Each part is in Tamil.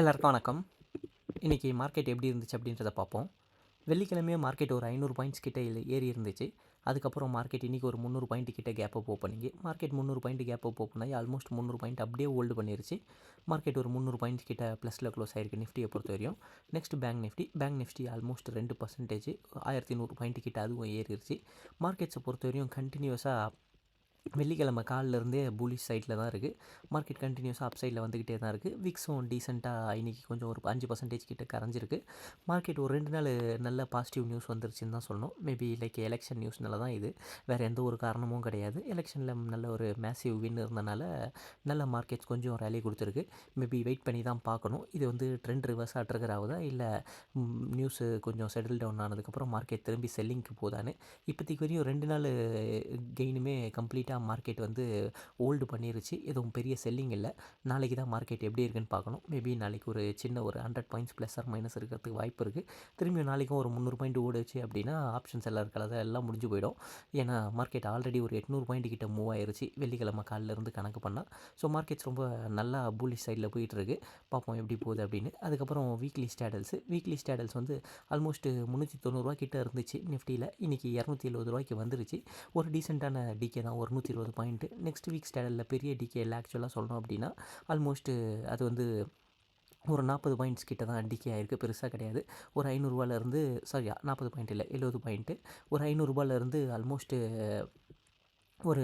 எல்லாருக்கும் வணக்கம். இன்றைக்கி மார்க்கெட் எப்படி இருந்துச்சு அப்படின்றத பார்ப்போம். வெள்ளிக்கிழமையே மார்க்கெட் ஒரு ஐநூறு பாயிண்ட்ஸ் கிட்ட ஏறி இருந்துச்சு. அதுக்கப்புறம் மார்க்கெட் இன்றைக்கி ஒரு முந்நூறு பாயிண்ட் கிட்ட கேப் அப் ஓப்பனிங்க மார்க்கெட் முந்நூறு பாயிண்ட் கேப் அப் ஓப்பன் ஆகி ஆல்மோஸ்ட் முந்நூறு பாயிண்ட் அப்படியே ஹோல்டு பண்ணிருச்சு. மார்க்கெட் ஒரு முந்நூறு பாயிண்ட் கிட்ட ப்ளஸில் க்ளோஸ் ஆயிருக்கு நிஃப்டியை பொறுத்த வரையும் next bank Nifty bank Nifty almost ரெண்டு பர்சன்டேஜ் ஆயிரத்தி நூறு பாயிண்ட் கிட்ட அதுவும் ஏறிடுச்சு மார்க்கெட்ஸை பொறுத்த வரையும் கண்டினியூஸாக வெள்ளிக்கிழமை காலில் இருந்தே புலிஷ் சைட்டில் தான் இருக்குது மார்க்கெட் கண்டினியூஸாக அப் சைடில் வந்துக்கிட்டே தான் இருக்குது விக்ஸும் டீசெண்டாக இன்றைக்கி கொஞ்சம் ஒரு அஞ்சு பர்சன்டேஜ் கிட்ட கரைஞ்சிருக்கு. மார்க்கெட் ஒரு ரெண்டு நாள் நல்ல பாசிட்டிவ் நியூஸ் வந்துருச்சுன்னு தான் சொல்லணும். மேபி லைக் எலெக்ஷன் நியூஸ்னால தான் இது. வேறு எந்த ஒரு காரணமும் கிடையாது. எலெக்ஷனில் நல்ல ஒரு மேசிவ் வின் இருந்தனால நல்ல மார்க்கெட்ஸ் கொஞ்சம் ரேலி கொடுத்துருக்கு. மேபி வெயிட் பண்ணி தான் பார்க்கணும். இது வந்து ட்ரெண்ட் ரிவர்ஸாக ட்ரிகர் ஆகுதா இல்லை நியூஸு கொஞ்சம் செட்டில் டவுன் ஆனதுக்கப்புறம் மார்க்கெட் திரும்பி செல்லிங்க்கு போதான்னு. இப்போதைக்கு வரையும் ரெண்டு நாள் கெயினுமே லைட்டாக மார்க்கெட் வந்து ஹோல்டு பண்ணிருச்சு. எதுவும் பெரிய செல்லிங் இல்லை. நாளைக்கு தான் மார்க்கெட் எப்படி இருக்குன்னு பார்க்கணும். மேபி நாளைக்கு ஒரு சின்ன ஒரு hundred points plus or minus இருக்கிறதுக்கு வாய்ப்பு இருக்குது திரும்பியும் நாளைக்கும் ஒரு முந்நூறு பாயிண்ட் ஓடுச்சு அப்படின்னா ஆப்ஷன்ஸ் எல்லாம் இருக்கிறத எல்லாம் முடிஞ்சு போயிடும். ஏன்னா மார்க்கெட் ஆல்ரெடி ஒரு எட்நூறு பாயிண்ட் கிட்ட மூவ் ஆயிருச்சு. வெள்ளிக்கிழமை காலிலேருந்து கணக்கு பண்ணால் ஸோ மார்க்கெட்ஸ் ரொம்ப நல்லா bullish சைடில் போயிட்டுருக்கு பார்ப்போம் எப்படி போகுது அப்படின்னு. அதுக்கப்புறம் வீக்லி ஸ்டேடல்ஸு வீக்லி ஸ்டேடல்ஸ் வந்து ஆல்மோஸ்ட் முந்நூற்றி தொண்ணூறுரூவா கிட்ட இருந்துச்சு நிஃப்டியில். இன்றைக்கி இரநூத்தி எழுபது ரூபாய்க்கு வந்துருச்சு. ஒரு டீசெண்டான டிகே தான். ஒரு நூற்றி இருபது பாயிண்ட்டு நெக்ஸ்ட் வீக் ஸ்டேடலில் பெரிய டிகே ஆக்சுவலாக சொல்லணும் அப்படின்னா ஆல்மோஸ்ட்டு அது வந்து ஒரு நாற்பது பாயிண்ட்ஸ் கிட்ட தான் டிகே ஆயிருக்கு. பெருசாக கிடையாது. ஒரு ஐநூறுரூவாலேருந்து சாரி நாற்பது பாயிண்ட் இல்லை எழுபது பாயிண்ட்டு ஒரு ஐநூறுரூபாலேருந்து ஆல்மோஸ்ட்டு ஒரு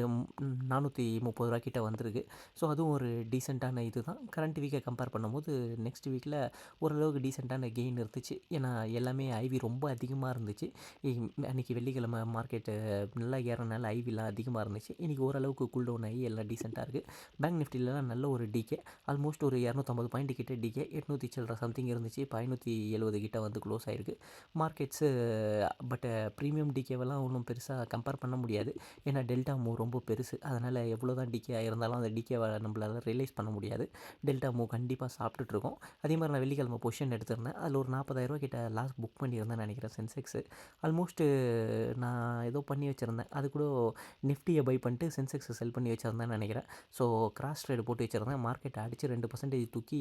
நானூற்றி முப்பது ரூபா கிட்ட வந்திருக்கு. ஸோ அதுவும் ஒரு டீசெண்டான இது தான் கரண்ட் வீக்கை கம்பேர் பண்ணும்போது நெக்ஸ்ட் வீக்கில் ஓரளவுக்கு டீசெண்டான கெயின் இருந்துச்சு. ஏன்னா எல்லாமே ஐவி ரொம்ப அதிகமாக இருந்துச்சு. அன்றைக்கி வெள்ளிக்கிழமை மார்க்கெட்டு நல்லா ஏறனால ஐவிலாம் அதிகமாக இருந்துச்சு. இன்றைக்கி ஓரளவுக்கு கூல் டவுன் ஆகி எல்லாம் டீசெண்டாக இருக்குது பேங்க் நிஃப்டிலலாம் நல்ல ஒரு டிகே ஆல்மோஸ்ட் ஒரு இரநூத்தம்பது பாயிண்ட் கிட்டே டிகே எட்நூற்றி சில்லற சம்திங் இருந்துச்சு. இப்போ ஐநூற்றி எழுபது கிட்ட வந்து க்ளோஸ் ஆகிருக்கு மார்க்கெட்ஸு பட் ப்ரீமியம் டிகேவெல்லாம் ஒன்றும் பெருசாக கம்பேர் பண்ண முடியாது. ஏன்னா டெல்டா மூ ரொம்ப பெருசு. அதனால் எவ்வளோ தான் டிகே இருந்தாலும் அந்த டிகேவை நம்மளால் ரியலைஸ் பண்ண முடியாது. டெல்டா மூ கண்டிப்பாக சாப்பிட்டுட்ருக்கோம். அதே மாதிரி நான் வெள்ளிக்கிழமை பொசிஷன் எடுத்திருந்தேன். அதில் ஒரு நாற்பதாயிரரூவா கிட்ட லாஸ்ட் புக் பண்ணியிருந்தேன் நினைக்கிறேன் சென்செக்ஸு ஆல்மோஸ்ட்டு நான் ஏதோ பண்ணி வச்சுருந்தேன். அது கூட நிஃப்டியை பை பண்ணிட்டு சென்செக்ஸை செல் பண்ணி வச்சுருந்தேன் நினைக்கிறேன். ஸோ கிராஸ் ட்ரேடு போட்டு வச்சுருந்தேன். மார்க்கெட் அடித்து ரெண்டு பர்சன்டேஜ் தூக்கி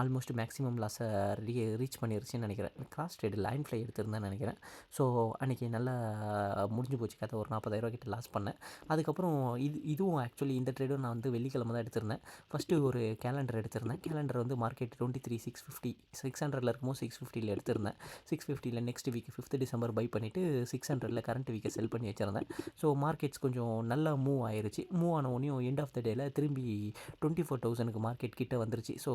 ஆல்மோஸ்ட் மேக்ஸிமம் லாஸை ரீ ரீச் பண்ணிருச்சுன்னு நினைக்கிறேன். கிராஸ் ட்ரேடு லைன் ஃப்ளை எடுத்திருந்தேன் நினைக்கிறேன். ஸோ அன்றைக்கி நல்லா முடிஞ்சு போச்சு. கதை ஒரு நாற்பதாயிரரூவா கிட்ட லாஸ் பண்ணேன் அதுக்கப்புறம் இது இதுவும் ஆக்சுவலி இந்த ட்ரேடும் நான் வந்து வெள்ளிக்கிழமை தான் எடுத்திருந்தேன். ஃபஸ்ட்டு ஒரு கேலண்டர் எடுத்திருந்தேன். கேலண்டர் வந்து market twenty three six fifty six ஹண்ட்ரடில் இருக்கும்போது சிக்ஸ் ஃபிஃப்டியில் எடுத்திருந்தேன். சிக்ஸ் ஃபிஃப்டியில் next week fifth December buy பண்ணிவிட்டு சிக்ஸ் ஹண்ட்ரடில் கரண்ட் வீக்கை செல் பண்ணி வச்சிருந்தேன். ஸோ மார்க்கெட்ஸ் கொஞ்சம் நல்லா மூவ் ஆயிருச்சு. மூவ் ஆன உடனே எண்ட் ஆஃப் த டேல திரும்பி டுவெண்ட்டி ஃபோர் தௌசண்ட்க்கு மார்க்கெட் கிட்டே வந்துருச்சு. ஸோ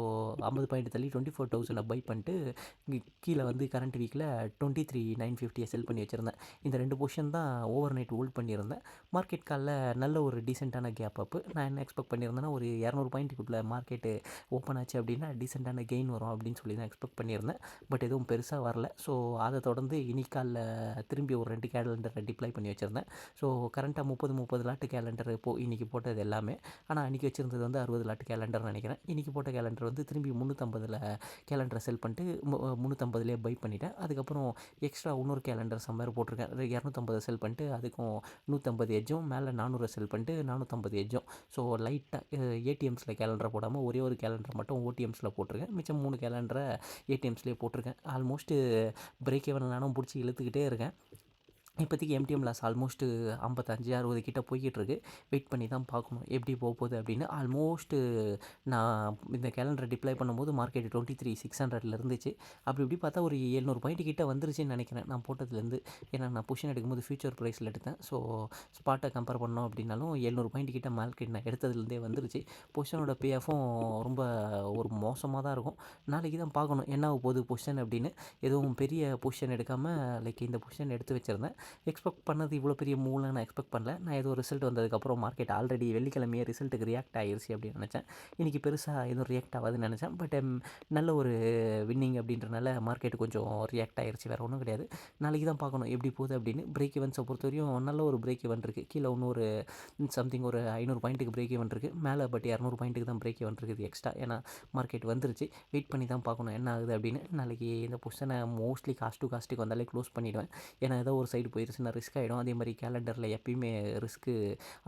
ஐம்பது பாயிண்ட் தள்ளி டுவெண்ட்டி ஃபோர் தௌசண்டை பை பண்ணிட்டு கீழே வந்து கரண்ட் வீக்கில் டுவெண்ட்டி த்ரீ நைன் ஃபிஃப்டியை செல் பண்ணி வச்சுருந்தேன். இந்த ரெண்டு பொசிஷன் தான் ஓவர் நைட் ஹோல்ட் பண்ணியிருந்தேன். மார்க்கெட் காலில் நல்ல ஒரு டீசெண்டான கேப் அப்பு நான் என்ன எக்ஸ்பெக்ட் பண்ணியிருந்தேன்னா ஒரு இரநூறு பாயிண்ட்டுக்குள்ளே மார்க்கெட்டு ஓப்பன் ஆச்சு அப்படின்னா டீசெண்டான கெயின் வரும் அப்படின்னு சொல்லி தான் எக்ஸ்பெக்ட் பண்ணியிருந்தேன். பட் எதுவும் பெருசாக வரல. ஸோ அதை தொடர்ந்து இனிக்காலில் திரும்பி ஒரு ரெண்டு கேலண்டரை டிப்ளை பண்ணி வச்சுருந்தேன். ஸோ கரண்ட்டாக முப்பது முப்பது லாட்டு கேலண்டர் இப்போ இன்றைக்கி போட்டது எல்லாமே. ஆனால் அன்றைக்கி வச்சுருந்தது வந்து அறுபது லாட்டு கேலண்டர் நினைக்கிறேன். இன்றைக்கி போட்ட கேலண்டர் வந்து திரும்பி முந்நூற்றம்பதில் கேலண்டரை செல் பண்ணிட்டு முந்நூற்றம்பதுலேயே பை பண்ணிட்டேன். அதுக்கப்புறம் எக்ஸ்ட்ரா இன்னொரு கேலண்டர் சம்மர் போட்டிருக்கேன். இரநூத்தம்பது செல் பண்ணிட்டு அதுக்கும் நூற்றம்பது எஜ்ஜும் மேலே நானூறு செல் பண்ணிட்டு நானூற்றம்பது எஜ்ஜும் ஸோ லைட்டாக ஏடிஎம்ஸில் கேலண்டரை போடாமல் ஒரே ஒரு கேலண்டர் மட்டும் ஓடிஎம்ஸில் போட்டிருக்கேன். மிச்சம் மூணு கேலண்டரை ஏடிஎம்ஸ்லேயே போட்டிருக்கேன். ஆல்மோஸ்ட்டு பிரேக் எவன் நானும் பிடிச்சி இழுத்துக்கிட்டே இருக்கேன். இப்போதைக்கு எம்டிஎம் லாஸ் ஆல்மோஸ்ட்டு ஐம்பத்தஞ்சு அறுபது கிட்டே போய்கிட்டுருக்கு. வெயிட் பண்ணி தான் பார்க்கணும். எப்படி போக போகுது அப்படின்னு. ஆல்மோஸ்ட்டு நான் இந்த கேலண்டரை டிப்ளை பண்ணும்போது மார்க்கெட் டுவெண்ட்டி த்ரீ சிக்ஸ் ஹண்ட்ரட்ல இருந்துச்சு. அப்படி இப்படி பார்த்தா ஒரு எழுநூறு பாயிண்ட் கிட்ட வந்துருச்சுன்னு நினைக்கிறேன் நான் போட்டதுலேருந்து. ஏன்னா நான் பொஷன் எடுக்கும்போது ஃபியூச்சர் ப்ரைஸில் எடுத்தேன். ஸோ ஸ்பாட்டை கம்பேர் பண்ணோம் அப்படின்னாலும் எழுநூறு பாயிண்ட் கிட்ட மார்க்கெட் நான் எடுத்ததுலேருந்தே வந்துருச்சு. பொஷனோட பிஎஃபும் ரொம்ப ஒரு மோசமாக தான் இருக்கும். நாளைக்கு தான் பார்க்கணும். என்ன போகுது பொஷன் அப்படின்னு. எதுவும் பெரிய பொஷன் எடுக்காமல் லைக் இந்த பொஷன் எடுத்து வச்சுருந்தேன். எக்ஸ்பெக்ட் பண்ணது இவ்வளோ பெரிய மூவ்லாம் நான் எக்ஸ்பெக்ட் பண்ணல. நான் ஏதோ ரிசல்ட் வந்ததுக்கப்புறம் மார்க்கெட் ஆல்ரெடி வெள்ளிக்கிழமையே ரிசல்ட்டுக்கு ரியாக்ட் ஆகிருச்சு அப்படின்னு நினச்சேன். இன்றைக்கி பெருசாக எதுவும் ரியாக்ட் ஆகாதுன்னு நினச்சேன். பட் um, நல்ல ஒரு வின்னிங் அப்படின்றனால மார்க்கெட் கொஞ்சம் ரியாக்ட் ஆகிருச்சு வேறு ஒன்றும் கிடையாது. நாளைக்கு தான் பார்க்கணும். எப்படி போகுது அப்படின்னு பிரேக் ஈவன்ஸை பொறுத்த வரையும் நல்ல ஒரு பிரேக் ஈவன் இருக்குது கீழே இன்னொரு சம்திங் ஒரு ஐநூறு பாயிண்ட்டுக்கு பிரேக் ஈவன் இருக்குது மேலே பட் இரநூறு பாயிண்ட்டுக்கு தான் பிரேக் இவன் இருக்குது எக்ஸ்ட்ரா ஏன்னா மார்க்கெட் மார்க்கெட் வந்துருச்சு. வெயிட் பண்ணி தான் பார்க்கணும். என்ன ஆகுது அப்படின்னு நாளைக்கு இந்த பொசிஷனை மோஸ்ட்லி காஸ்ட் டு காஸ்ட்டுக்கு வந்தாலே க்ளோஸ் பண்ணிவிடுவேன் ஏன்னா ஏதோ ஒரு சைடு போயிருச்சுன்னா ரிஸ்க் ஆகிடும் அதே மாதிரி கேலண்டரில் எப்பயுமே ரிஸ்க்கு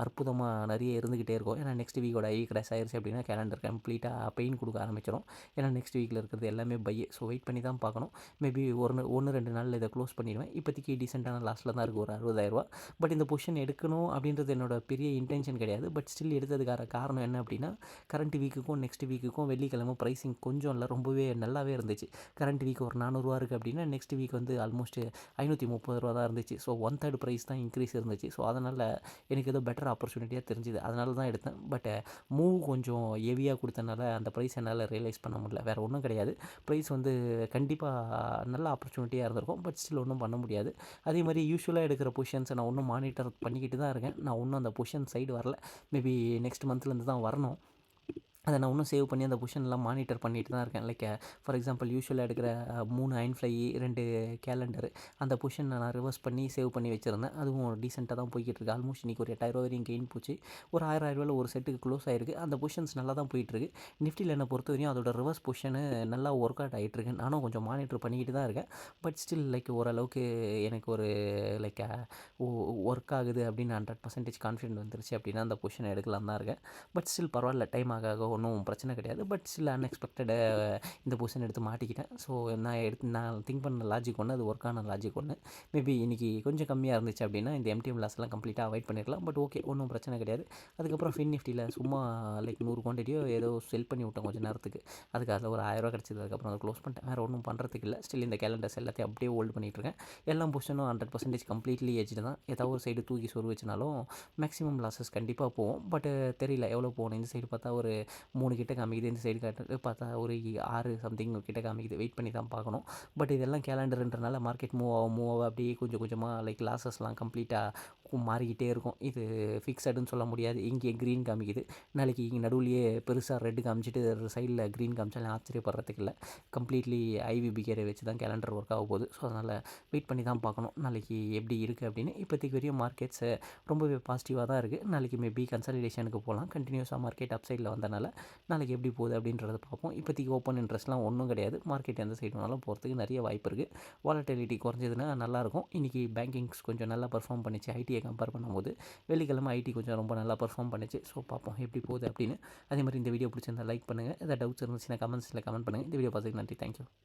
அற்புதமாக நிறைய இருந்துக்கிட்டே இருக்கும். ஏன்னா நெக்ஸ்ட் வீக்கோட ஐ கிராஸ் ஆயிடுச்சு அப்படின்னா கேலண்டர் கம்ப்ளீட்டாக பெயின் கொடுக்க ஆரம்பிச்சிடும் ஏன்னா நெக்ஸ்ட் வீக்கில் இருக்கிறது எல்லாமே பை ஸோ வெயிட் பண்ணி தான் பார்க்கணும். மேபி ஒரு ஒன்று ரெண்டு நாளில் இதை க்ளோஸ் பண்ணிடுவேன். இப்போதைக்கு டீசெண்டான லாஸ்ட்டில் தான் இருக்குது ஒரு அறுபதாயிரரூவா பட் இந்த பொசிஷன் எடுக்கணும் அப்படின்றது என்னோட பெரிய இன்டென்ஷன் கிடையாது. பட் ஸ்டில் எடுத்ததுக்கான காரணம் என்ன அப்படின்னா கரண்ட் வீக்குக்கும் நெக்ஸ்ட் வீக்குக்கும் வெள்ளிக்கிழமை ப்ரைஸிங் கொஞ்சம் இல்லை. ரொம்பவே நல்லாவே இருந்துச்சு. கரண்ட் வீக் ஒரு நானூறுரூவா இருக்குது அப்படின்னா நெக்ஸ்ட் வீக் வந்து ஆல்மோஸ்ட் ஐநூற்றி முப்பது ரூபா தான் இருந்துச்சு. ஸோ ஒன் தேர்ட் ப்ரைஸ் தான் இன்க்ரீஸ் இருந்துச்சு. ஸோ அதனால் எனக்கு ஏதோ பெட்டர் ஆப்பர்ச்சுனிட்டியாக தெரிஞ்சுது. அதனால தான் எடுத்தேன். பட் மூவ் கொஞ்சம் ஹெவியாக கொடுத்தனால அந்த ப்ரைஸ் என்னால் ரியலைஸ் பண்ண முடியல. வேறு ஒன்றும் கிடையாது. ப்ரைஸ் வந்து கண்டிப்பாக நல்ல ஆப்பர்ச்சுனிட்டியாக இருந்திருக்கும். பட் ஸ்டில் ஒன்றும் பண்ண முடியாது. அதே மாதிரி யூஸ்வலாக எடுக்கிற பொசிஷன்ஸை நான் ஒன்றும் மானிட்டர் பண்ணிக்கிட்டு தான் இருக்கேன். நான் இன்னும் அந்த பொசிஷன் சைடு வரல. மேபி நெக்ஸ்ட் மந்த்லேருந்து தான் வரணும். அதை நான் இன்னும் சேவ் பண்ணி அந்த பொஷன்லாம் மானிட்டர் பண்ணிட்டு தான் இருக்கேன். லைக் ஃபார் எக்ஸாம்பிள் யூஸ்வலாக எடுக்கிற மூணு அயன் ஃப்ளை ரெண்டு கேலண்டரு அந்த பொஷன் நான் ரிவர்ஸ் பண்ணி சேவ் பண்ணி வச்சுருந்தேன். அதுவும் டீசெண்டாக தான் போய்கிட்டு இருக்கு. ஆல்மோஸ்ட் இன்றைக்கி ஒரு எட்டாயிரம் வரையும் கெயின் போச்சு. ஒரு ஆயிரம் ஆயிரரூவாயில் ஒரு செட்டுக்கு க்ளோஸ் ஆயிருக்கு. அந்த பொஷன்ஸ் நல்லா தான் போயிட்டுருக்கு நிஃப்டியில் என்னை பொறுத்த வரையும் அதோட ரிவர்ஸ் பொஷனு நல்லா ஒர்க் அவுட் ஆகிட்டுருக்கு நானும் கொஞ்சம் மானிட்டர் பண்ணிக்கிட்டு தான் இருக்கேன். பட் ஸ்டில் லைக் ஓரளவுக்கு எனக்கு ஒரு லைக் ஒர்க் ஆகுது அப்படின்னு ஹண்ட்ரட் பர்சன்டேஜ் கான்ஃபிடென்ட் வந்துருச்சு அப்படின்னா அந்த பொசிஷன் எடுக்கலாம் தான் இருக்கேன். பட் ஸ்டில் பரவாயில்ல டைம் ஆக ஆக ஒன்றும் பிரச்சனை கிடையாது. பட் சில அன்எக்ஸ்பெக்டடு இந்த பொசிஷன் எடுத்து மாட்டிக்கிட்டேன். ஸோ நான் எடுத்து நான் திங்க் பண்ண லாஜிக் ஒன்று அது ஒர்க் ஆன லாஜிக் ஒன்று மேபி இன்றைக்கி கொஞ்சம் கம்மியாக இருந்துச்சு அப்படின்னா இந்த எம்டிஎம் லாஸ்லாம் கம்ப்ளீட்டாக அவாய்ட் பண்ணிடலாம் பட் ஓகே ஒன்றும் பிரச்சனை கிடையாது. அதுக்கப்புறம் ஃபின் நிஃப்டியில் சும்மா லைக் நூறு குவான்டிட்டியோ ஏதோ செல் பண்ணி விட்டேன் கொஞ்சம் நேரத்துக்கு. அதுக்கு அதில் ஒரு ஆயிரரூவா கிடச்சது. அதுக்கப்புறம் அதை க்ளோஸ் பண்ணிட்டேன். வேறு ஒன்றும் பண்ணுறதுக்கு இல்லை. ஸ்டில் இந்த கேலண்டர்ஸ் எல்லாத்தையும் அப்படியே ஹோல்டு பண்ணிகிட்ருக்கேன் இருக்கேன். எல்லா பொசிஷனும் ஹண்ட்ரட் பர்சன்டேஜ் கம்ப்ளீட்லி ஏஜ்டு தான். ஏதாவது ஒரு சைடு தூக்கி சொரு வச்சுனாலும் மேக்ஸிமம் லாஸஸ் கண்டிப்பாக போகும். பட் தெரியல எவ்வளோ போகணும்? இந்த சைடு பார்த்தா ஒரு மூணு கிட்ட காமிக்குது. இந்த சைடு காட்டு பார்த்தா ஒரு ஆறு சம்திங் கிட்ட காமிக்குது. வெயிட் பண்ணி தான் பார்க்கணும். பட் இதெல்லாம் கேலண்டர்ன்றனால மார்க்கெட் மூவ் ஆகும் மூவ் ஆக அப்படியே கொஞ்சம் கொஞ்சமாக லைக் லாஸஸ்லாம் கம்ப்ளீட்டாக மாறிக்கிட்டே இருக்கும். இது ஃபிக்ஸடுன்னு சொல்ல முடியாது. இங்கே க்ரீன் காமிக்குது. நாளைக்கு இங்கே நடுவுலையே பெருசாக ரெட்டு காமிச்சிட்டு சைடில் க்ரீன் காமிச்சாலும் ஆச்சரியப்படுறதுக்கு இல்லை. கம்ப்ளீட்லி ஐவி பிகேரை வச்சு தான் கேலண்டர் ஒர்க் ஆக போகுது. ஸோ அதனால் வெயிட் பண்ணி தான் பார்க்கணும். நாளைக்கு எப்படி இருக்குது அப்படின்னு. இப்போதைக்கு வரையும் மார்க்கெட்ஸ் ரொம்பவே பாசிட்டிவாக தான் இருக்குது நாளைக்கு மேபி கன்சல்டேஷனுக்கு போகலாம். கண்டினியூஸாக மார்க்கெட் அப் சைடில் வந்தனால நாளைக்கு எப்படி போகுது அப்படின்றத பார்ப்போம். இப்போதைக்கு ஓப்பன் இன்ட்ரெஸ்ட்லாம் ஒன்றும் கிடையாது. மார்க்கெட் எந்த சைடு வேணாலும் போகிறதுக்கு நிறைய வாய்ப்பு இருக்குது வாலட்டிலிட்டி குறைஞ்சதுன்னா நல்லாயிருக்கும் இன்றைக்கி பேங்கிங்ஸ் கொஞ்சம் நல்லா பர்ஃபார்ம் பண்ணிச்சு. ஐடி கம்பேர் பண்ணும்போது வெள்ளிக்கிழமை ஐடி கொஞ்சம் ரொம்ப நல்லா பர்ஃபார்ம் பண்ணிச்சு. ஸோ பார்ப்போம் எப்படி போகுது அப்படின்னு. அதே மாதிரி இந்த வீடியோ பிடிச்சிருந்தா லைக் பண்ணுங்கள் எதாவது டவுட்ஸ் இருந்துச்சுன்னா கமெண்ட்ஸில் கமெண்ட் பண்ணுங்கள் இந்த வீடியோ பார்த்துக்கு நன்றி. தேங்க்யூ